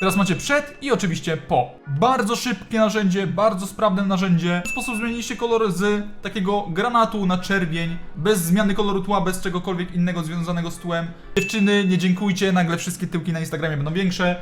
Teraz macie przed i oczywiście po. Bardzo szybkie narzędzie, bardzo sprawne narzędzie. W sposób zmieniliście kolor z takiego granatu na czerwień, bez zmiany koloru tła, bez czegokolwiek innego związanego z tłem. Dziewczyny, nie dziękujcie, nagle wszystkie tyłki na Instagramie będą większe.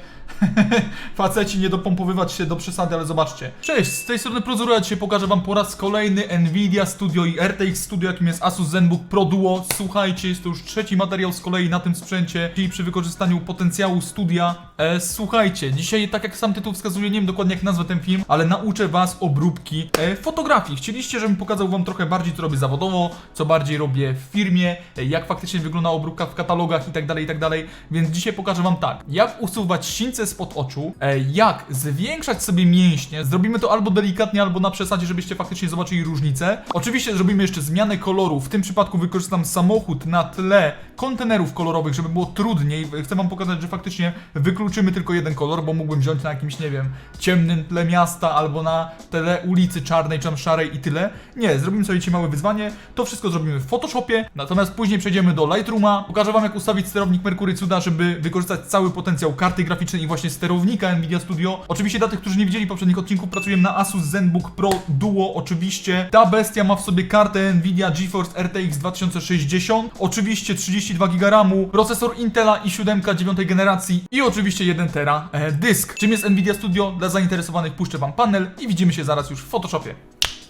Faceci, nie dopompowywać się do przesady, ale zobaczcie. Cześć, z tej strony Prozura, dzisiaj pokażę wam po raz kolejny Nvidia Studio i RTX Studio, jakim jest Asus ZenBook Pro Duo. Słuchajcie, jest to już trzeci materiał z kolei na tym sprzęcie, czyli przy wykorzystaniu potencjału studia. E, słuchajcie, dzisiaj, tak jak sam tytuł wskazuje, nie wiem dokładnie jak nazwę ten film, ale nauczę was obróbki e, fotografii. Chcieliście, żebym pokazał wam trochę bardziej, co robię zawodowo, co bardziej robię w firmie, e, jak faktycznie wygląda obróbka w katalogach i tak dalej, i tak dalej. Więc dzisiaj pokażę wam tak, jak usuwać sińce spod oczu, e, jak zwiększać sobie mięśnie. Zrobimy to albo delikatnie, albo na przesadzie, żebyście faktycznie zobaczyli różnicę. Oczywiście zrobimy jeszcze zmianę koloru. W tym przypadku wykorzystam samochód na tle kontenerów kolorowych, żeby było trudniej. Chcę wam pokazać, że faktycznie wykluczymy tylko jeden kolor, bo mógłbym wziąć na jakimś, nie wiem, ciemnym tle miasta albo na tle ulicy czarnej czy tam szarej i tyle. Nie, zrobimy sobie dzisiaj małe wyzwanie. To wszystko zrobimy w Photoshopie, natomiast później przejdziemy do Lightrooma. Pokażę wam, jak ustawić sterownik Mercury Cuda, żeby wykorzystać cały potencjał karty graficznej i właśnie sterownika Nvidia Studio. Oczywiście dla tych, którzy nie widzieli poprzednich odcinków, pracuję na Asus ZenBook Pro Duo oczywiście. Ta bestia ma w sobie kartę Nvidia GeForce RTX 2060, oczywiście 32 GB RAMu, procesor Intela i7 9 generacji i oczywiście 1 tera e, dysk. Czym jest Nvidia Studio? Dla zainteresowanych puszczę wam panel i widzimy się zaraz już w Photoshopie.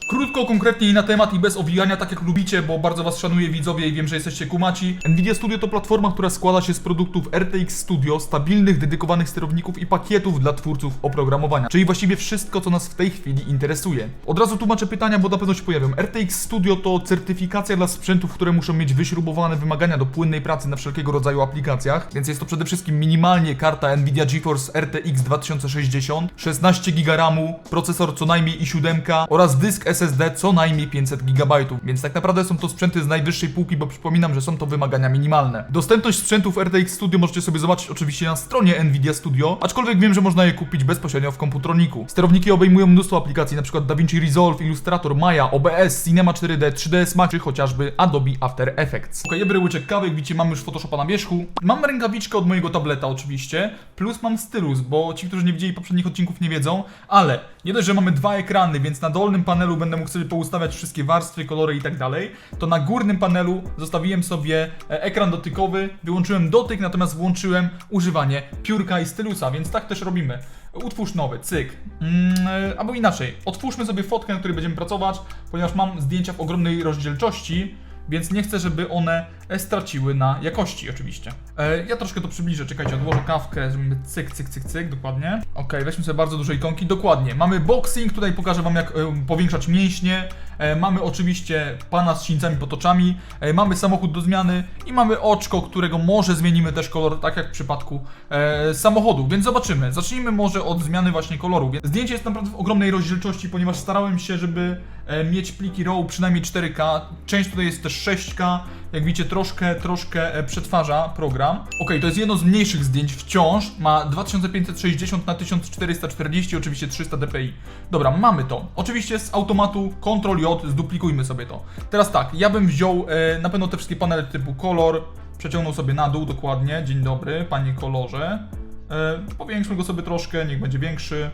Krótko, konkretnie i na temat i bez owijania, tak jak lubicie, bo bardzo was szanuję widzowie i wiem, że jesteście kumaci. Nvidia Studio to platforma, która składa się z produktów RTX Studio, stabilnych, dedykowanych sterowników i pakietów dla twórców oprogramowania. Czyli właściwie wszystko, co nas w tej chwili interesuje. Od razu tłumaczę pytania, bo na pewno się pojawią. RTX Studio to certyfikacja dla sprzętów, które muszą mieć wyśrubowane wymagania do płynnej pracy na wszelkiego rodzaju aplikacjach, więc jest to przede wszystkim minimalnie karta Nvidia GeForce RTX 2060, 16 GB RAMu, procesor co najmniej i7 oraz dysk SSD co najmniej 500 GB, więc tak naprawdę są to sprzęty z najwyższej półki, bo przypominam, że są to wymagania minimalne. Dostępność sprzętów RTX Studio możecie sobie zobaczyć oczywiście na stronie Nvidia Studio, aczkolwiek wiem, że można je kupić bezpośrednio w komputroniku. Sterowniki obejmują mnóstwo aplikacji, np. DaVinci Resolve, Illustrator, Maya, OBS, Cinema 4D, 3ds Max czy chociażby Adobe After Effects. Ok, biorę łyczek kawy, jak widzicie mamy już Photoshopa na wierzchu. Mam rękawiczkę od mojego tableta oczywiście, plus mam stylus, bo ci, którzy nie widzieli poprzednich odcinków nie wiedzą, ale nie dość, że mamy dwa ekrany, więc na dolnym panelu będę mógł sobie poustawiać wszystkie warstwy, kolory i tak dalej, to na górnym panelu zostawiłem sobie e, ekran dotykowy, wyłączyłem dotyk, natomiast włączyłem używanie piórka i stylusa, więc tak też robimy. Utwórz nowy, cyk. Mm, e, albo inaczej, otwórzmy sobie fotkę, na której będziemy pracować, ponieważ mam zdjęcia w ogromnej rozdzielczości, więc nie chcę, żeby one straciły na jakości oczywiście. E, ja troszkę to przybliżę, czekajcie, odłożę kawkę, zrobimy cyk, cyk, cyk, cyk, dokładnie. Okej, weźmy sobie bardzo duże ikonki, dokładnie. Mamy boxing, tutaj pokażę wam jak e, powiększać mięśnie. E, mamy oczywiście pana z sińcami pod oczami, e, mamy samochód do zmiany i mamy oczko, którego może zmienimy też kolor, tak jak w przypadku e, samochodu, więc zobaczymy. Zacznijmy może od zmiany właśnie koloru. Zdjęcie jest naprawdę w ogromnej rozdzielczości, ponieważ starałem się, żeby e, mieć pliki RAW przynajmniej 4K. Część tutaj jest też 6K. Jak widzicie, troszkę, troszkę e, przetwarza program. Ok, to jest jedno z mniejszych zdjęć wciąż. Ma 2560 na 1440, oczywiście 300 dpi. Dobra, mamy to. Oczywiście z automatu Ctrl J, zduplikujmy sobie to. Teraz tak, ja bym wziął e, na pewno te wszystkie panele typu kolor, przeciągnął sobie na dół dokładnie. Dzień dobry, panie kolorze. E, powiększmy go sobie troszkę, niech będzie większy.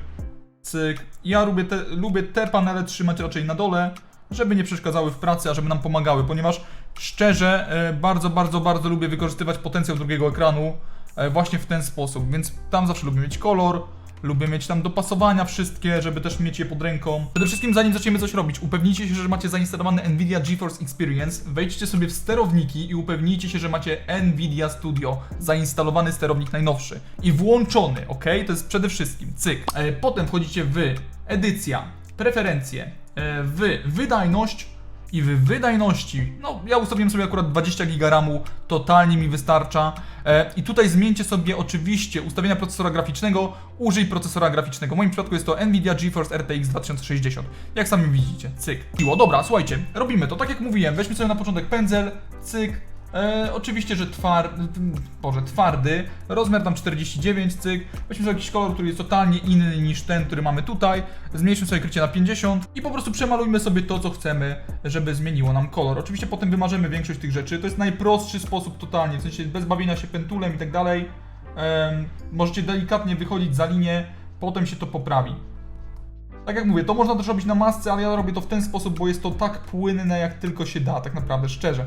Cyk. Ja lubię te, lubię te panele trzymać raczej na dole, żeby nie przeszkadzały w pracy, a żeby nam pomagały, ponieważ szczerze e, bardzo, bardzo, bardzo lubię wykorzystywać potencjał drugiego ekranu e, właśnie w ten sposób, więc tam zawsze lubię mieć kolor, lubię mieć tam dopasowania wszystkie, żeby też mieć je pod ręką. Przede wszystkim zanim zaczniemy coś robić, upewnijcie się, że macie zainstalowany Nvidia GeForce Experience, wejdźcie sobie w sterowniki i upewnijcie się, że macie Nvidia Studio, zainstalowany sterownik najnowszy i włączony, ok? To jest przede wszystkim, cyk. E, potem wchodzicie w edycja, preferencje, w wydajność, i w wydajności, no ja ustawiłem sobie akurat 20 GB RAMu, totalnie mi wystarcza. E, I tutaj zmieńcie sobie oczywiście ustawienia procesora graficznego, użyj procesora graficznego. W moim przypadku jest to Nvidia GeForce RTX 2060. Jak sami widzicie, cyk. Miło, dobra, słuchajcie, robimy to. Tak jak mówiłem, weźmy sobie na początek pędzel, cyk. E, oczywiście, że twardy, Boże, twardy, rozmiar tam 49, cyk. Weźmy sobie jakiś kolor, który jest totalnie inny niż ten, który mamy tutaj. Zmniejszymy sobie krycie na 50 i po prostu przemalujmy sobie to, co chcemy, żeby zmieniło nam kolor. Oczywiście potem wymarzymy większość tych rzeczy. To jest najprostszy sposób totalnie, w sensie bez bawienia się pentulem i tak dalej. możecie delikatnie wychodzić za linię, potem się to poprawi. Tak jak mówię, to można też robić na masce, ale ja robię to w ten sposób, bo jest to tak płynne, jak tylko się da, tak naprawdę, szczerze.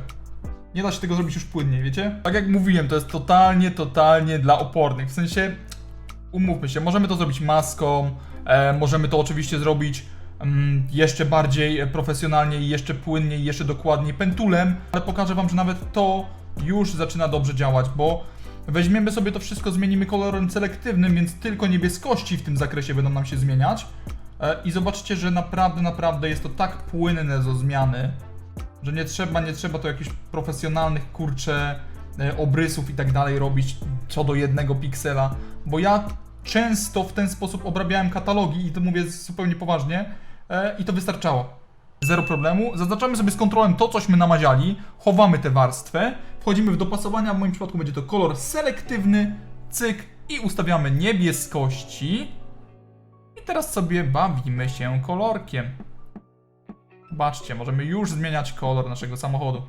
Nie da się tego zrobić już płynniej, wiecie? Tak jak mówiłem, to jest totalnie, totalnie dla opornych. W sensie, umówmy się, możemy to zrobić maską, e, możemy to oczywiście zrobić mm, jeszcze bardziej profesjonalnie jeszcze płynniej, jeszcze dokładniej pentulem, ale pokażę wam, że nawet to już zaczyna dobrze działać, bo weźmiemy sobie to wszystko, zmienimy kolorem selektywnym, więc tylko niebieskości w tym zakresie będą nam się zmieniać. E, I zobaczcie, że naprawdę, naprawdę jest to tak płynne do zmiany, że nie trzeba, nie trzeba to jakichś profesjonalnych kurcze e, obrysów i tak dalej robić co do jednego piksela, bo ja często w ten sposób obrabiałem katalogi i to mówię zupełnie poważnie e, i to wystarczało. Zero problemu. Zaznaczamy sobie z kontrolem to, cośmy namaziali, chowamy tę warstwę, wchodzimy w dopasowania, w moim przypadku będzie to kolor selektywny, cyk i ustawiamy niebieskości. I teraz sobie bawimy się kolorkiem. Zobaczcie, możemy już zmieniać kolor naszego samochodu.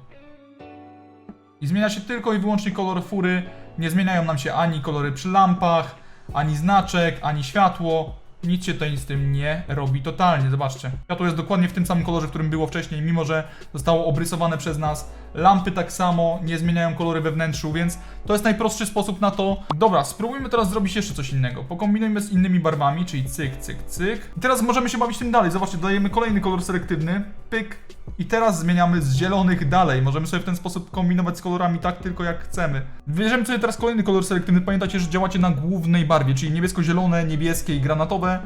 I zmienia się tylko i wyłącznie kolor fury. Nie zmieniają nam się ani kolory przy lampach, ani znaczek, ani światło. Nic się tutaj z tym nie robi totalnie. Zobaczcie. Światło jest dokładnie w tym samym kolorze, w którym było wcześniej, mimo że zostało obrysowane przez nas. Lampy tak samo, nie zmieniają kolory we wnętrzu, więc to jest najprostszy sposób na to. Dobra, spróbujmy teraz zrobić jeszcze coś innego. Pokombinujmy z innymi barwami, czyli cyk, cyk, cyk. I teraz możemy się bawić tym dalej. Zobaczcie, dodajemy kolejny kolor selektywny. Pyk. I teraz zmieniamy z zielonych dalej. Możemy sobie w ten sposób kombinować z kolorami tak tylko jak chcemy. Bierzemy sobie teraz kolejny kolor selektywny. Pamiętajcie, że działacie na głównej barwie, czyli niebiesko-zielone, niebieskie i granatowe.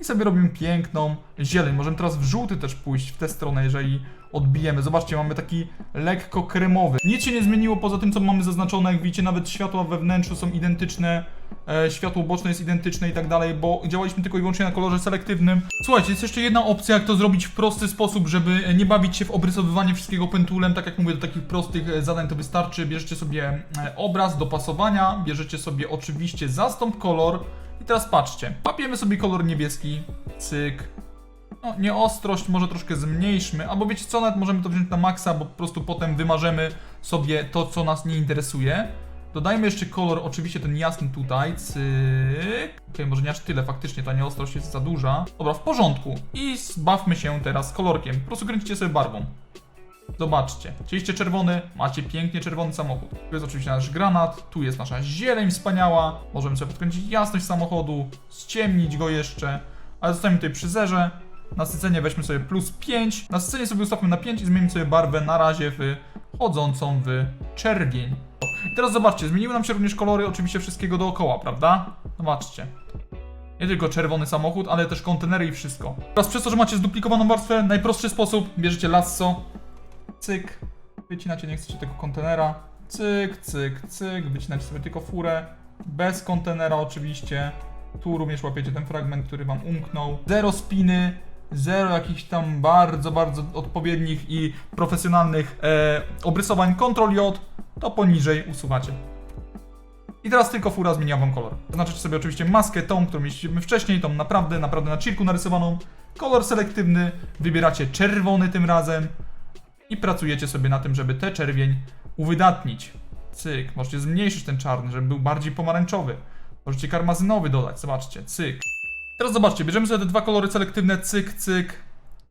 I sobie robimy piękną zieleń. Możemy teraz w żółty też pójść w tę stronę, jeżeli odbijemy. Zobaczcie, mamy taki lekko kremowy. Nic się nie zmieniło poza tym, co mamy zaznaczone. Jak widzicie, nawet światła we wnętrzu są identyczne. E, światło boczne jest identyczne i tak dalej, bo działaliśmy tylko i wyłącznie na kolorze selektywnym. Słuchajcie, jest jeszcze jedna opcja, jak to zrobić w prosty sposób, żeby nie bawić się w obrysowywanie wszystkiego pentulem. Tak jak mówię, do takich prostych e, zadań to wystarczy. Bierzecie sobie e, obraz do pasowania, bierzecie sobie oczywiście zastąp kolor. I teraz patrzcie, łapiemy sobie kolor niebieski, cyk, no, nieostrość może troszkę zmniejszmy, albo wiecie co, nawet możemy to wziąć na maksa, bo po prostu potem wymarzymy sobie to, co nas nie interesuje. Dodajmy jeszcze kolor, oczywiście ten jasny tutaj, cyk. Okej, może nie aż tyle, faktycznie ta nieostrość jest za duża. Dobra, w porządku. I zbawmy się teraz kolorkiem. Po prostu kręcicie sobie barwą. Zobaczcie, chcieliście czerwony, macie pięknie czerwony samochód. Tu jest oczywiście nasz granat, tu jest nasza zieleń wspaniała. Możemy sobie podkręcić jasność samochodu, ściemnić go jeszcze, ale zostawimy tutaj przy zerze. Nasycenie weźmy sobie plus 5. Nasycenie sobie ustawmy na 5 i zmienimy sobie barwę na razie w chodzącą w czerwień. I teraz zobaczcie, zmieniły nam się również kolory oczywiście wszystkiego dookoła, prawda? Zobaczcie. Nie tylko czerwony samochód, ale też kontenery i wszystko. Teraz przez to, że macie zduplikowaną warstwę, najprostszy sposób, bierzecie lasso, cyk, wycinacie, nie chcecie tego kontenera, cyk, cyk, cyk, wycinacie sobie tylko furę, bez kontenera oczywiście, tu również łapiecie ten fragment, który wam umknął, zero spiny, zero jakichś tam bardzo, bardzo odpowiednich i profesjonalnych e, obrysowań, Ctrl J, to poniżej usuwacie. I teraz tylko fura zmienia wam kolor. Zaznaczycie sobie oczywiście maskę, tą, którą mieliśmy wcześniej, tą naprawdę, naprawdę na chillku narysowaną. Kolor selektywny, wybieracie czerwony tym razem i pracujecie sobie na tym, żeby tę czerwień uwydatnić. Cyk, możecie zmniejszyć ten czarny, żeby był bardziej pomarańczowy. Możecie karmazynowy dodać, zobaczcie, cyk. Teraz zobaczcie, bierzemy sobie te dwa kolory selektywne, cyk, cyk.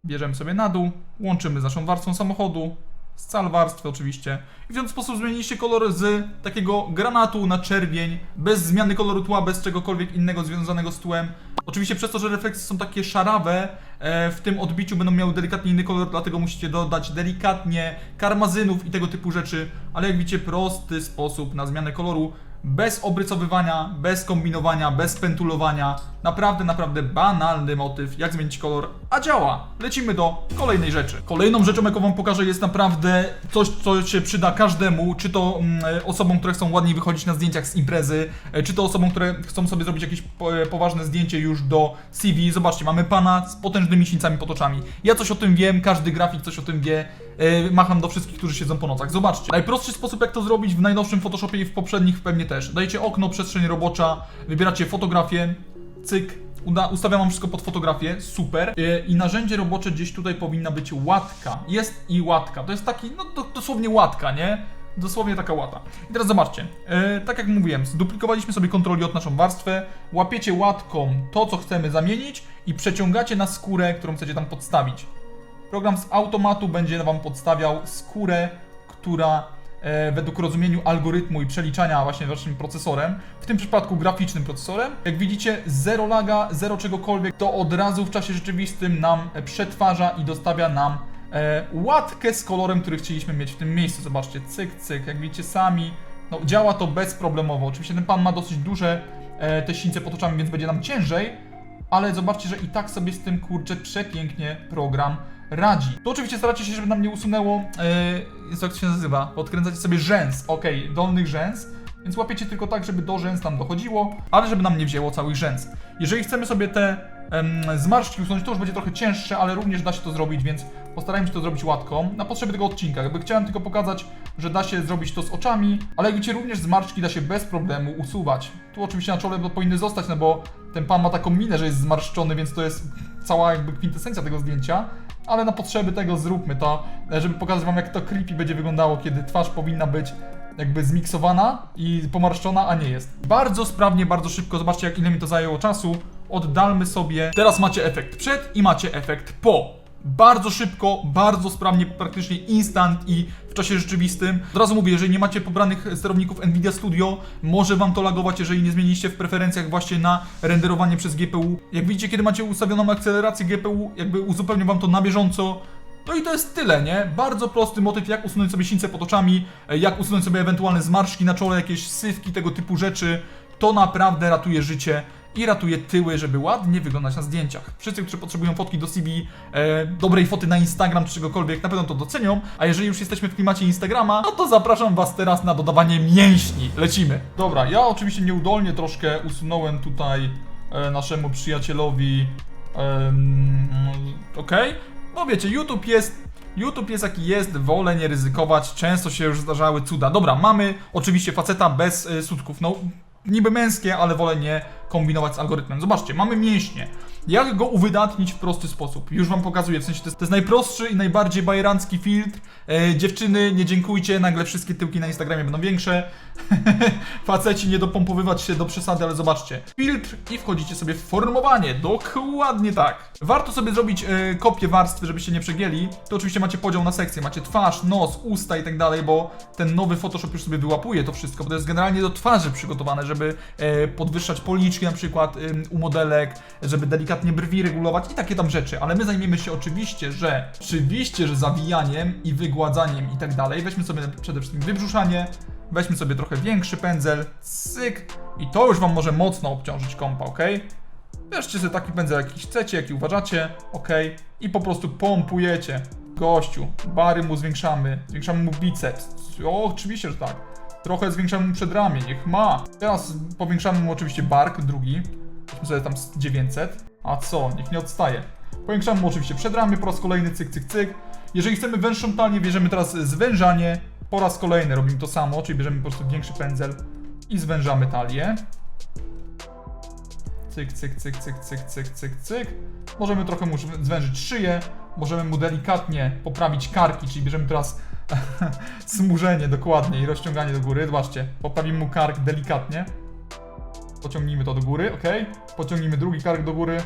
Bierzemy sobie na dół, łączymy z naszą warstwą samochodu, z cal warstwy oczywiście. I w ten sposób zmieniliście kolor z takiego granatu na czerwień, bez zmiany koloru tła, bez czegokolwiek innego związanego z tłem. Oczywiście przez to, że refleksy są takie szarawe, e, w tym odbiciu będą miały delikatnie inny kolor, dlatego musicie dodać delikatnie karmazynów i tego typu rzeczy. Ale jak widzicie, prosty sposób na zmianę koloru, bez obrycowywania, bez kombinowania, bez pentulowania. Naprawdę, naprawdę banalny motyw, jak zmienić kolor, a działa. Lecimy do kolejnej rzeczy. Kolejną rzeczą, jaką wam pokażę, jest naprawdę coś, co się przyda każdemu, czy to mm, e, osobom, które chcą ładniej wychodzić na zdjęciach z imprezy, e, czy to osobom, które chcą sobie zrobić jakieś e, poważne zdjęcie już do CV. Zobaczcie, mamy pana z potężnymi sińcami pod oczami. Ja coś o tym wiem, każdy grafik coś o tym wie. E, macham do wszystkich, którzy siedzą po nocach. Zobaczcie. Najprostszy sposób, jak to zrobić w najnowszym Photoshopie i w poprzednich pewnie też. Dajecie okno, przestrzeń robocza, wybieracie fotografię, cyk, ustawiam wam wszystko pod fotografię, super. E, I narzędzie robocze gdzieś tutaj powinna być łatka. Jest i łatka. To jest taki, no do, dosłownie łatka, nie? Dosłownie taka łata. I teraz zobaczcie, e, tak jak mówiłem, zduplikowaliśmy sobie kontroli od naszą warstwę, łapiecie łatką to, co chcemy zamienić i przeciągacie na skórę, którą chcecie tam podstawić. Program z automatu będzie Wam podstawiał skórę, która e, według rozumieniu algorytmu i przeliczania właśnie waszym procesorem, w tym przypadku graficznym procesorem, jak widzicie, zero laga, zero czegokolwiek, to od razu w czasie rzeczywistym nam e, przetwarza i dostawia nam e, łatkę z kolorem, który chcieliśmy mieć w tym miejscu. Zobaczcie, cyk, cyk, jak widzicie sami, no, działa to bezproblemowo. Oczywiście ten pan ma dosyć duże e, te sińce pod oczami, więc będzie nam ciężej, ale zobaczcie, że i tak sobie z tym kurczę przepięknie program radzi. To oczywiście staracie się, żeby nam nie usunęło, yy, jak to się nazywa, odkręcacie sobie rzęs, okej, dolnych rzęs, więc łapiecie tylko tak, żeby do rzęs nam dochodziło, ale żeby nam nie wzięło całych rzęs. Jeżeli chcemy sobie te zmarszczki usunąć, to już będzie trochę cięższe, ale również da się to zrobić, więc postarajmy się to zrobić łatką, na potrzeby tego odcinka. Jakby chciałem tylko pokazać, że da się zrobić to z oczami, ale jak widzicie, również zmarszczki da się bez problemu usuwać. Tu oczywiście na czole powinny zostać, no bo ten pan ma taką minę, że jest zmarszczony, więc to jest cała jakby kwintesencja tego zdjęcia, ale na potrzeby tego zróbmy to, e, żeby pokazać wam jak to creepy będzie wyglądało, kiedy twarz powinna być jakby zmiksowana i pomarszczona, a nie jest. Bardzo sprawnie, bardzo szybko, zobaczcie jak ile mi to zajęło czasu. Oddalmy sobie. Teraz macie efekt przed i macie efekt po. Bardzo szybko, bardzo sprawnie, praktycznie instant i czasie rzeczywistym. Od razu mówię, jeżeli nie macie pobranych sterowników Nvidia Studio, może wam to lagować, jeżeli nie zmieniliście w preferencjach właśnie na renderowanie przez GPU. Jak widzicie, kiedy macie ustawioną akcelerację GPU, jakby uzupełnia wam to na bieżąco. No i to jest tyle, nie? Bardzo prosty motyw, jak usunąć sobie sińce pod oczami, jak usunąć sobie ewentualne zmarszczki na czole, jakieś sywki, tego typu rzeczy. To naprawdę ratuje życie i ratuje tyły, żeby ładnie wyglądać na zdjęciach. Wszyscy, którzy potrzebują fotki do CV, e, dobrej foty na Instagram czy czegokolwiek, na pewno to docenią. A jeżeli już jesteśmy w klimacie Instagrama, no to zapraszam Was teraz na dodawanie mięśni. Lecimy. Dobra, ja oczywiście nieudolnie troszkę usunąłem tutaj e, naszemu przyjacielowi. em, Okej. No wiecie, YouTube jest YouTube jest jaki jest, wolę nie ryzykować, często się już zdarzały cuda. Dobra, mamy oczywiście faceta bez y, sutków, no niby męskie, ale wolę nie kombinować z algorytmem. Zobaczcie, mamy mięśnie. Jak go uwydatnić w prosty sposób? Już wam pokazuję, w sensie to jest, to jest najprostszy i najbardziej bajerancki filtr. E, dziewczyny, nie dziękujcie, nagle wszystkie tyłki na Instagramie będą większe. Faceci, nie dopompowywać się do przesady, ale zobaczcie. Filtr i wchodzicie sobie w formowanie, dokładnie tak. Warto sobie zrobić e, kopię warstwy, żebyście nie przegięli. To oczywiście macie podział na sekcje, macie twarz, nos, usta i tak dalej, bo ten nowy Photoshop już sobie wyłapuje to wszystko, bo to jest generalnie do twarzy przygotowane, żeby e, podwyższać policzki na przykład u modelek, żeby delikatnie brwi regulować i takie tam rzeczy, ale my zajmiemy się oczywiście, że oczywiście, że zawijaniem i wygładzaniem i tak dalej. Weźmy sobie przede wszystkim wybrzuszanie, weźmy sobie trochę większy pędzel, cyk i to już wam może mocno obciążyć kompa, ok? Bierzcie sobie taki pędzel, jaki chcecie, jaki uważacie, ok? I po prostu pompujecie. Gościu, bary mu zwiększamy, zwiększamy mu biceps. O, oczywiście, że tak. Trochę zwiększamy mu przedramię, niech ma. Teraz powiększamy mu oczywiście bark, drugi. Weźmy sobie tam z 900. A co, niech nie odstaje. Powiększamy mu oczywiście przedramię po raz kolejny, cyk, cyk, cyk. Jeżeli chcemy węższą talię, bierzemy teraz zwężanie. Po raz kolejny robimy to samo, czyli bierzemy po prostu większy pędzel i zwężamy talię. Cyk, cyk, cyk, cyk, cyk, cyk, cyk, cyk. Możemy trochę mu zwężyć szyję, możemy mu delikatnie poprawić karki, czyli bierzemy teraz smużenie dokładnie i rozciąganie do góry. Zobaczcie, poprawimy mu kark delikatnie. Pociągnijmy to do góry, ok? Pociągnijmy drugi kark do góry.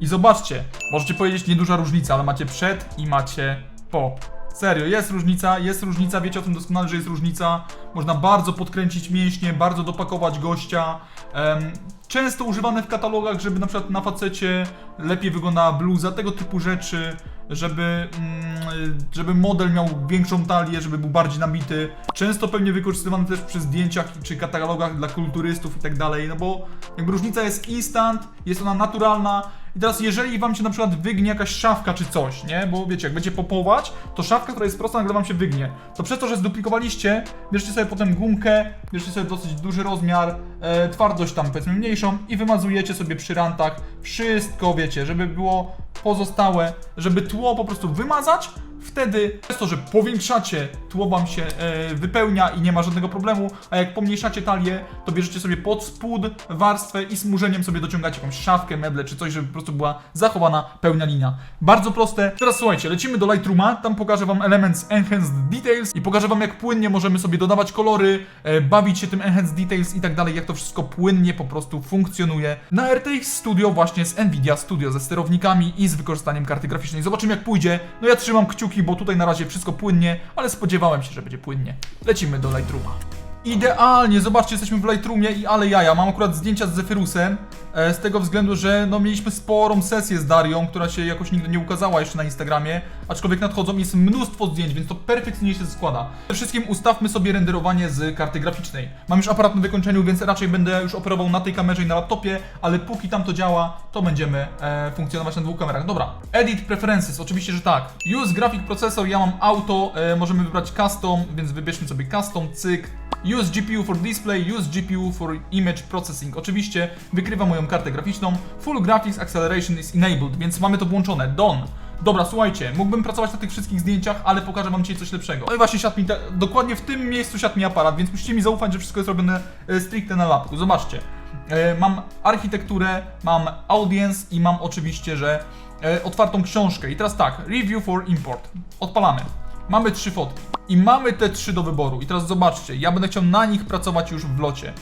I zobaczcie, możecie powiedzieć nieduża różnica, ale macie przed i macie po. Serio, jest różnica, jest różnica, wiecie o tym doskonale, że jest różnica. Można bardzo podkręcić mięśnie, bardzo dopakować gościa. Em, często używane w katalogach, żeby na przykład na facecie lepiej wyglądała bluza, tego typu rzeczy, żeby, mm, żeby model miał większą talię, żeby był bardziej nabity. Często pewnie wykorzystywany też przy zdjęciach czy katalogach dla kulturystów i tak dalej, no bo jakby różnica jest instant, jest ona naturalna. I teraz jeżeli wam się na przykład wygnie jakaś szafka czy coś, nie? Bo wiecie, jak będziecie popować, to szafka, która jest prosta, nagle wam się wygnie. To przez to, że zduplikowaliście, bierzcie sobie potem gumkę, bierzcie sobie dosyć duży rozmiar, e, twardość tam powiedzmy mniejszą i wymazujecie sobie przy rantach wszystko, wiecie, żeby było pozostałe, żeby tło po prostu wymazać, Wtedy przez to, że powiększacie, tło wam się e, wypełnia i nie ma żadnego problemu, a jak pomniejszacie talię, to bierzecie sobie pod spód warstwę i smurzeniem sobie dociągacie jakąś szafkę, meble czy coś, żeby po prostu była zachowana pełnia linia. Bardzo proste. Teraz słuchajcie, lecimy do Lightrooma, tam pokażę wam element z Enhanced Details i pokażę wam jak płynnie możemy sobie dodawać kolory, e, bawić się tym Enhanced Details i tak dalej, jak to wszystko płynnie po prostu funkcjonuje na RTX Studio właśnie z Nvidia Studio ze sterownikami i z wykorzystaniem karty graficznej. Zobaczymy jak pójdzie. No ja trzymam kciuki, bo tutaj na razie wszystko płynnie, ale spodziewałem się, że będzie płynnie. Lecimy do Lightrooma. Idealnie, zobaczcie, jesteśmy w Lightroomie i ale jaja, mam akurat zdjęcia z Zephyrusem, e, z tego względu, że no mieliśmy sporą sesję z Darią, która się jakoś nigdy nie ukazała jeszcze na Instagramie, aczkolwiek nadchodzą, jest mnóstwo zdjęć, więc to perfekcyjnie się składa. Przede wszystkim ustawmy sobie renderowanie z karty graficznej. Mam już aparat na wykończeniu, więc raczej będę już operował na tej kamerze i na laptopie, ale póki tam to działa, to będziemy e, funkcjonować na dwóch kamerach. Dobra, Edit Preferences, oczywiście, że tak. Use Graphic Processor, ja mam auto, e, możemy wybrać Custom, więc wybierzmy sobie Custom, cyk. Use GPU for display, use GPU for image processing. Oczywiście wykrywa moją kartę graficzną. Full graphics acceleration is enabled, więc mamy to włączone. Done. Dobra, słuchajcie, mógłbym pracować na tych wszystkich zdjęciach, ale pokażę wam dzisiaj coś lepszego. No i właśnie siadł mi, dokładnie w tym miejscu siadł mi aparat, więc musicie mi zaufać, że wszystko jest robione e, stricte na lapku. Zobaczcie. E, mam architekturę, mam audience i mam oczywiście, że e, otwartą książkę. I teraz tak, review for import. Odpalamy. Mamy trzy fotki i mamy te trzy do wyboru. I teraz zobaczcie, ja będę chciał na nich pracować już w locie.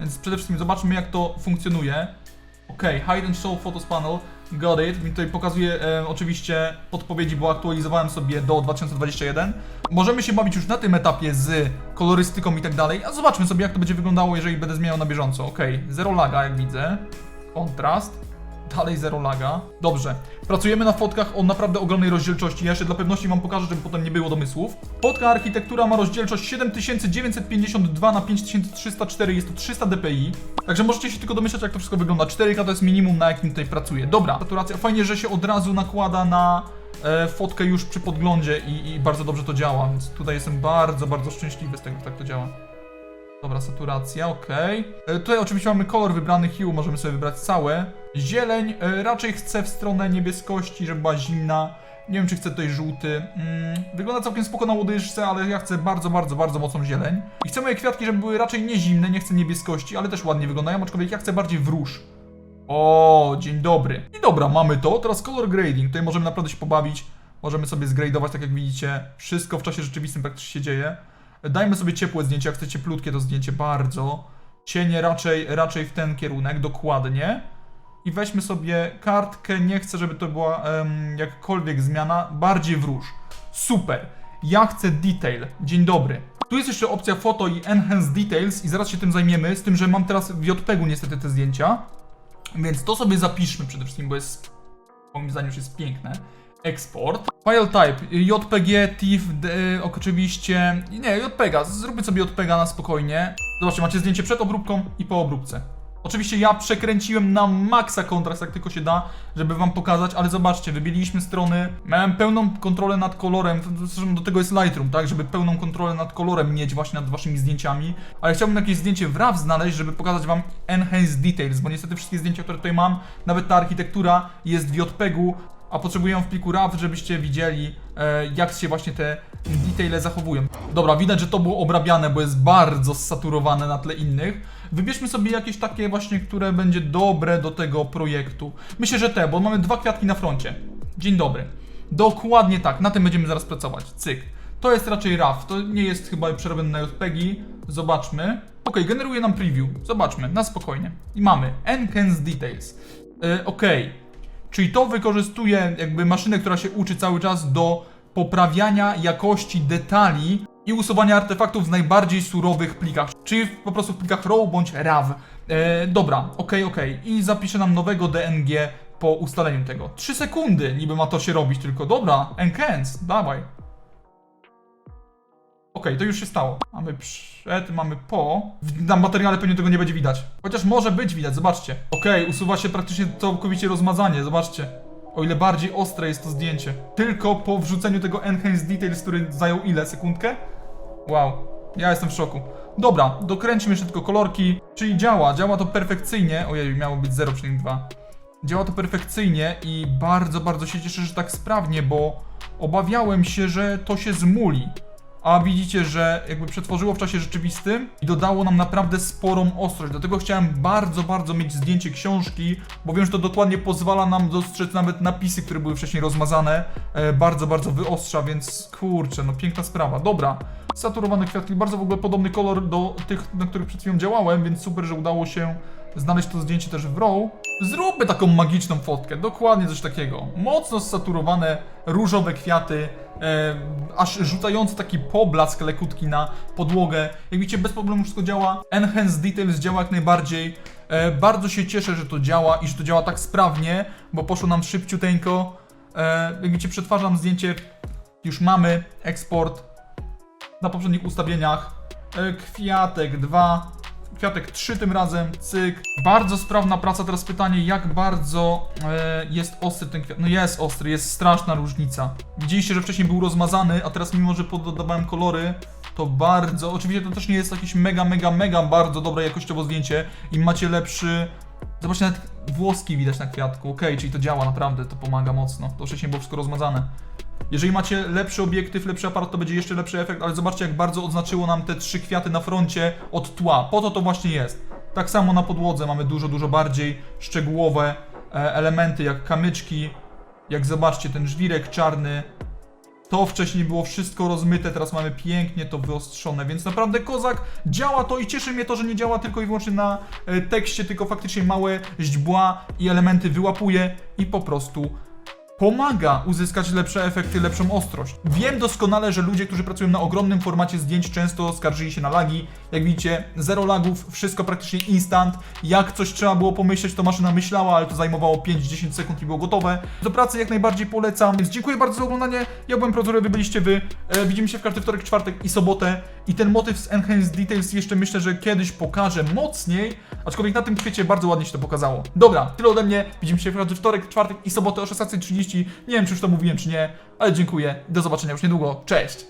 Więc przede wszystkim zobaczmy jak to funkcjonuje. Ok, hide and show photos panel, got it. Mi tutaj pokazuje e, oczywiście podpowiedzi, bo aktualizowałem sobie do 2021. Możemy się bawić już na tym etapie z kolorystyką i tak dalej, a zobaczmy sobie jak to będzie wyglądało, jeżeli będę zmieniał na bieżąco. Ok, zero laga jak widzę, kontrast. Dalej zero laga. Dobrze. Pracujemy na fotkach o naprawdę ogromnej rozdzielczości. Ja jeszcze dla pewności wam pokażę, żeby potem nie było domysłów. Fotka architektura ma rozdzielczość 7952 na 5304, jest to 300 dpi. Także możecie się tylko domyślać, jak to wszystko wygląda. 4K to jest minimum, na jakim tutaj pracuję. Dobra, saturacja. Fajnie, że się od razu nakłada na e, fotkę już przy podglądzie i, i bardzo dobrze to działa, więc tutaj jestem bardzo, bardzo szczęśliwy z tego, że tak to działa. Dobra, saturacja, ok. Tutaj oczywiście mamy kolor wybrany hue, możemy sobie wybrać całe. Zieleń, e, raczej chcę w stronę niebieskości, żeby była zimna. Nie wiem, czy chcę tutaj żółty. Mm, wygląda całkiem spoko na łodyżce, ale ja chcę bardzo, bardzo, bardzo mocną zieleń. I chcę moje kwiatki, żeby były raczej nie zimne, nie chcę niebieskości, ale też ładnie wyglądają, aczkolwiek ja chcę bardziej w róż. O, dzień dobry. I dobra, mamy to. Teraz color grading. Tutaj możemy naprawdę się pobawić. Możemy sobie zgradować, tak jak widzicie. Wszystko w czasie rzeczywistym praktycznie się dzieje. Dajmy sobie ciepłe zdjęcie, jak chcecie plutkie to zdjęcie bardzo. Cienie raczej, raczej w ten kierunek, dokładnie. I weźmy sobie kartkę, nie chcę, żeby to była jakkolwiek zmiana, bardziej w róż. Super. Ja chcę detail. Dzień dobry. Tu jest jeszcze opcja foto i enhance details i zaraz się tym zajmiemy, z tym, że mam teraz w JPEG-u niestety te zdjęcia. Więc to sobie zapiszmy przede wszystkim, bo jest moim zdaniem już jest piękne. Export. File type, JPG, TIFF, oczywiście. Nie, JPEGa, zróbmy sobie JPEGa na spokojnie. Zobaczcie, macie zdjęcie przed obróbką i po obróbce. Oczywiście ja przekręciłem na maksa kontrast, jak tylko się da, żeby wam pokazać, ale zobaczcie, wybieliśmy strony, miałem pełną kontrolę nad kolorem, zresztą do tego jest Lightroom, tak, żeby pełną kontrolę nad kolorem mieć właśnie nad waszymi zdjęciami, ale chciałbym jakieś zdjęcie w RAW znaleźć, żeby pokazać wam Enhanced Details, bo niestety wszystkie zdjęcia, które tutaj mam, nawet ta architektura jest w JPEG-u, a potrzebuję w pliku RAW, żebyście widzieli, jak się właśnie te detaile zachowują. Dobra, widać, że to było obrabiane, bo jest bardzo saturowane na tle innych. Wybierzmy sobie jakieś takie właśnie, które będzie dobre do tego projektu. Myślę, że te, bo mamy dwa kwiatki na froncie. Dzień dobry. Dokładnie tak, na tym będziemy zaraz pracować. Cyk. To jest raczej RAW, to nie jest chyba przerobione na JPEGi. Zobaczmy. Ok, generuje nam preview. Zobaczmy, na spokojnie. I mamy Enhance Details. Yy, ok. Czyli to wykorzystuje jakby maszynę, która się uczy cały czas do poprawiania jakości detali i usuwania artefaktów w najbardziej surowych plikach, czyli po prostu w plikach RAW bądź RAW. E, dobra, okej, okej. I zapiszę nam nowego DNG po ustaleniu tego. 3 sekundy niby ma to się robić tylko. Dobra, enhance, dawaj. Okej, to już się stało. Mamy przed, mamy po. Na materiale pewnie tego nie będzie widać. Chociaż może być widać, zobaczcie. Okej, usuwa się praktycznie całkowicie rozmazanie, zobaczcie. O ile bardziej ostre jest to zdjęcie. Tylko po wrzuceniu tego Enhanced Details, który zajął ile? Sekundkę? Wow, ja jestem w szoku. Dobra, dokręćmy jeszcze tylko kolorki. Czyli działa, działa to perfekcyjnie. Ojej, miało być 0,2. Działa to perfekcyjnie i bardzo, bardzo się cieszę, że tak sprawnie, bo obawiałem się, że to się zmuli. A widzicie, że jakby przetworzyło w czasie rzeczywistym i dodało nam naprawdę sporą ostrość. Dlatego chciałem bardzo, bardzo mieć zdjęcie książki, bo wiem, że to dokładnie pozwala nam dostrzec nawet napisy, które były wcześniej rozmazane. E, bardzo, bardzo wyostrza, więc kurczę, no piękna sprawa. Dobra, saturowane kwiatki, bardzo w ogóle podobny kolor do tych, na których przed chwilą działałem, więc super, że udało się znaleźć to zdjęcie też w RAW. Zróbmy taką magiczną fotkę, dokładnie coś takiego. Mocno saturowane, różowe kwiaty, e, aż rzucający taki poblask lekutki na podłogę. Jak widzicie, bez problemu wszystko działa. Enhance Details działa jak najbardziej. E, bardzo się cieszę, że to działa i że to działa tak sprawnie, bo poszło nam szybciuteńko. E, jak widzicie, przetwarzam zdjęcie, już mamy eksport na poprzednich ustawieniach. E, Kwiatek 2, kwiatek 3 tym razem, cyk. Bardzo sprawna praca, teraz pytanie, jak bardzo e, jest ostry ten kwiat. No jest ostry, jest straszna różnica. Widzieliście, że wcześniej był rozmazany, a teraz mimo, że poddawałem kolory, to bardzo, oczywiście to też nie jest jakieś mega, mega, mega bardzo dobre jakościowo zdjęcie. Im macie lepszy... Zobaczcie, nawet włoski widać na kwiatku, okej, czyli to działa naprawdę, to pomaga mocno. To wcześniej było wszystko rozmazane. Jeżeli macie lepszy obiektyw, lepszy aparat, to będzie jeszcze lepszy efekt, ale zobaczcie jak bardzo odznaczyło nam te trzy kwiaty na froncie od tła. Po to to właśnie jest. Tak samo na podłodze mamy dużo, dużo bardziej szczegółowe e, elementy, jak kamyczki, jak zobaczcie ten żwirek czarny. To wcześniej było wszystko rozmyte, teraz mamy pięknie to wyostrzone, więc naprawdę kozak działa to i cieszy mnie to, że nie działa tylko i wyłącznie na e, tekście, tylko faktycznie małe źdźbła i elementy wyłapuje i po prostu pomaga uzyskać lepsze efekty, lepszą ostrość. Wiem doskonale, że ludzie, którzy pracują na ogromnym formacie zdjęć często skarżyli się na lagi. Jak widzicie, zero lagów, wszystko praktycznie instant. Jak coś trzeba było pomyśleć, to maszyna myślała, ale to zajmowało 5-10 sekund i było gotowe. Do pracy jak najbardziej polecam, więc dziękuję bardzo za oglądanie. Ja byłem Prozury, wy byliście wy. E, widzimy się w każdy wtorek, czwartek i sobotę. I ten motyw z Enhanced Details jeszcze myślę, że kiedyś pokażę mocniej, aczkolwiek na tym kwiecie bardzo ładnie się to pokazało. Dobra, tyle ode mnie. Widzimy się w każdy wtorek, czwartek i sobotę o 16.30. Nie wiem, czy już to mówiłem, czy nie, ale dziękuję. Do zobaczenia już niedługo. Cześć!